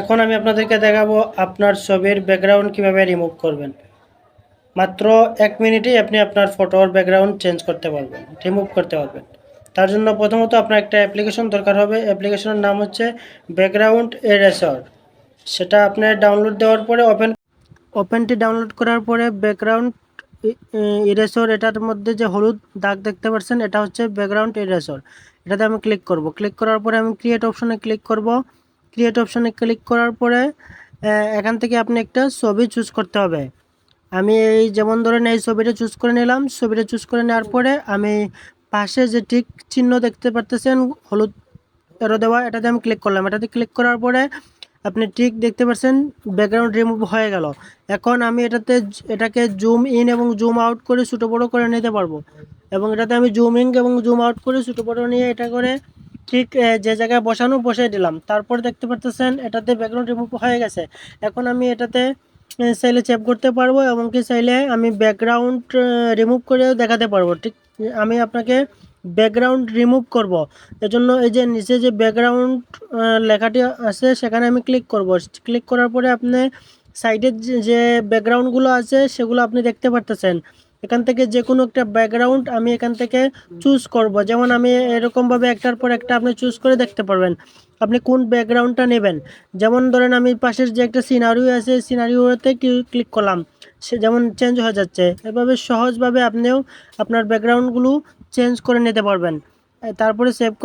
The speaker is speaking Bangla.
এখন আমি আপনাদেরকে দেখাবো আপনার ছবির ব্যাকগ্রাউন্ড কীভাবে রিমুভ করবেন। মাত্র এক মিনিটেই আপনি আপনার ফটোর ব্যাকগ্রাউন্ড চেঞ্জ করতে পারবেন রিমুভ করতে পারবেন। তার জন্য প্রথমত আপনার একটা অ্যাপ্লিকেশন দরকার হবে। অ্যাপ্লিকেশনের নাম হচ্ছে ব্যাকগ্রাউন্ড এরেসর সেটা আপনার ডাউনলোড দেওয়ার পরে ওপেন ওপেনটি ডাউনলোড করার পরে ব্যাকগ্রাউন্ড ইরেসর এটার মধ্যে যে হলুদ দাগ দেখতে পাচ্ছেন, এটা হচ্ছে ব্যাকগ্রাউন্ড ইরেসর এটাতে আমি ক্লিক করব। ক্লিক করার পরে আমি ক্রিয়েট অপশনে ক্লিক করব। ক্রিয়েট অপশানে ক্লিক করার পরে এখান থেকে আপনি একটা ছবি চুজ করতে হবে। আমি এই যেমন ধরেন এই ছবিটা চুজ করে নিলাম, ছবিটা চুজ করে নেওয়ার পরে আমি পাশে যে টিক চিহ্ন দেখতে পারতেছেন, হলুদ এরো দেওয়া, এটাতে আমি ক্লিক করলাম। এটাতে ক্লিক করার পরে আপনি ঠিক দেখতে পাচ্ছেন ব্যাকগ্রাউন্ড রিমুভ হয়ে গেল। এখন আমি এটাতে এটাকে জুম ইন এবং জুম আউট করে ছোটো বড়ো করে নিতে পারব। এবং এটাতে আমি জুম ইন এবং জুম আউট করে ছোটো বড়ো নিয়ে এটা করে ঠিক যে জায়গায় বসানো, বসিয়ে দিলাম। তারপর দেখতে পারতেছেন, এটাতে ব্যাকগ্রাউন্ড রিমুভ হয়ে গেছে। এখন আমি এটাতে চাইলে চেপ করতে পারব এবং কি চাইলে আমি ব্যাকগ্রাউন্ড রিমুভ করেও দেখাতে পারব। ঠিক, আমি আপনাকে ব্যাকগ্রাউন্ড রিমুভ করব। এজন্য এই যে নিচে যে ব্যাকগ্রাউন্ড লেখাটি আছে, সেখানে আমি ক্লিক করব। ক্লিক করার পরে আপনি সাইডের যে ব্যাকগ্রাউন্ডগুলো আছে, সেগুলো আপনি দেখতে পারতেছেন। এখান থেকে যে কোনো একটা ব্যাকগ্রাউন্ড আমি এখান থেকে চুজ করব। যেমন আমি এরকমভাবে একটার পর একটা আপনি চুজ করে দেখতে পারবেন। আপনি কোন ব্যাকগ্রাউন্ডটা নেবেন। যেমন ধরেন আমি পাশের যে একটা সিনারিও আছে সিনারিওতে ক্লিক করলাম, সে যেমন চেঞ্জ হয়ে যাচ্ছে, এভাবে সহজভাবে আপনিও আপনার ব্যাকগ্রাউন্ডগুলো চেঞ্জ করে নিতে পারবেন। তারপরে সেভ করে